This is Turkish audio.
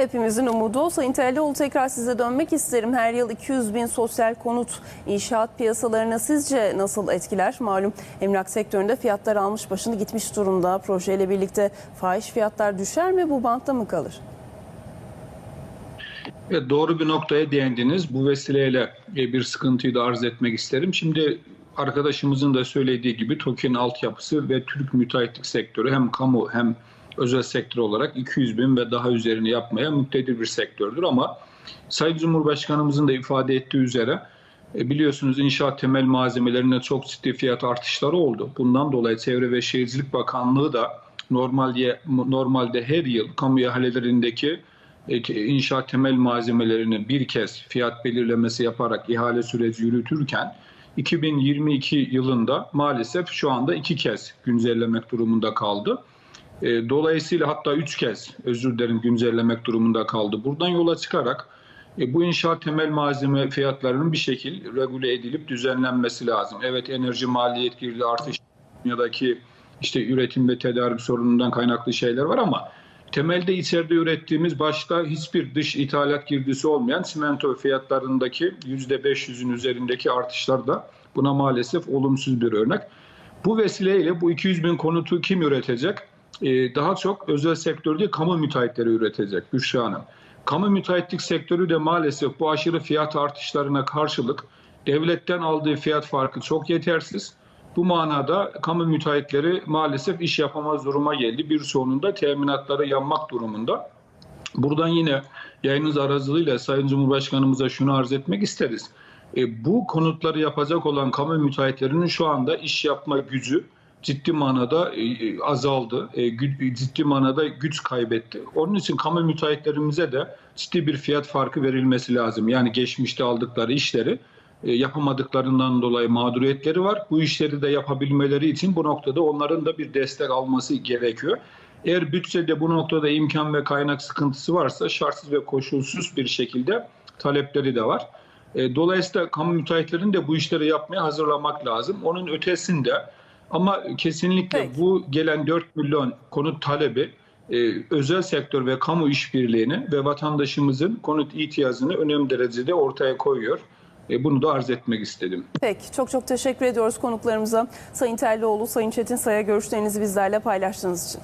Hepimizin umudu o. Sayın Terlioğlu tekrar size dönmek isterim. Her yıl 200 bin sosyal konut inşaat piyasalarına sizce nasıl etkiler? Malum emlak sektöründe fiyatlar almış başını gitmiş durumda. Projeyle birlikte fahiş fiyatlar düşer mi bu bantta mı kalır? Evet, doğru bir noktaya değindiniz. Bu vesileyle e, bir sıkıntıyı da arz etmek isterim. Şimdi arkadaşımızın da söylediği gibi TOKİ'nin altyapısı ve Türk müteahhitlik sektörü hem kamu hem özel sektör olarak 200 bin ve daha üzerini yapmaya muktedir bir sektördür. Ama Sayın Cumhurbaşkanımızın da ifade ettiği üzere e, biliyorsunuz inşaat temel malzemelerine çok ciddi fiyat artışları oldu. Bundan dolayı Çevre ve Şehircilik Bakanlığı da normalde, normalde her yıl kamu ihalelerindeki e, inşaat temel malzemelerini bir kez fiyat belirlemesi yaparak ihale süreci yürütürken 2022 yılında maalesef şu anda iki kez güncellemek durumunda kaldı. E, Dolayısıyla hatta üç kez özür dilerim güncellemek durumunda kaldı. Buradan yola çıkarak e, bu inşaat temel malzeme fiyatlarının bir şekil regüle edilip düzenlenmesi lazım. Evet enerji maliyet girdi artış dünyadaki işte üretim ve tedarik sorunundan kaynaklı şeyler var ama temelde içeride ürettiğimiz başka hiçbir dış ithalat girdisi olmayan simento fiyatlarındaki %500'ün üzerindeki artışlar da buna maalesef olumsuz bir örnek. Bu vesileyle bu 200 bin konutu kim üretecek? Ee, daha çok özel sektörde kamu müteahhitleri üretecek Büşra Hanım. Kamu müteahhitlik sektörü de maalesef bu aşırı fiyat artışlarına karşılık devletten aldığı fiyat farkı çok yetersiz. Bu manada kamu müteahhitleri maalesef iş yapamaz duruma geldi. Bir sonunda teminatları yanmak durumunda. Buradan yine yayınınız aracılığıyla Sayın Cumhurbaşkanımıza şunu arz etmek isteriz. E, bu konutları yapacak olan kamu müteahhitlerinin şu anda iş yapma gücü ciddi manada e, azaldı. E, ciddi manada güç kaybetti. Onun için kamu müteahhitlerimize de ciddi bir fiyat farkı verilmesi lazım. Yani geçmişte aldıkları işleri e, yapamadıklarından dolayı mağduriyetleri var. Bu işleri de yapabilmeleri için bu noktada onların da bir destek alması gerekiyor. Eğer bütçede bu noktada imkan ve kaynak sıkıntısı varsa şartsız ve koşulsuz bir şekilde talepleri de var. E, Dolayısıyla kamu müteahhitlerini de bu işleri yapmaya hazırlamak lazım. Onun ötesinde ama kesinlikle Peki. bu gelen 4 milyon konut talebi e, özel sektör ve kamu işbirliğini ve vatandaşımızın konut ihtiyacını önemli derecede ortaya koyuyor. E, bunu da arz etmek istedim. Peki çok çok teşekkür ediyoruz konuklarımıza. Sayın Terlioğlu, Sayın Çetin Say'a görüşlerinizi bizlerle paylaştığınız için.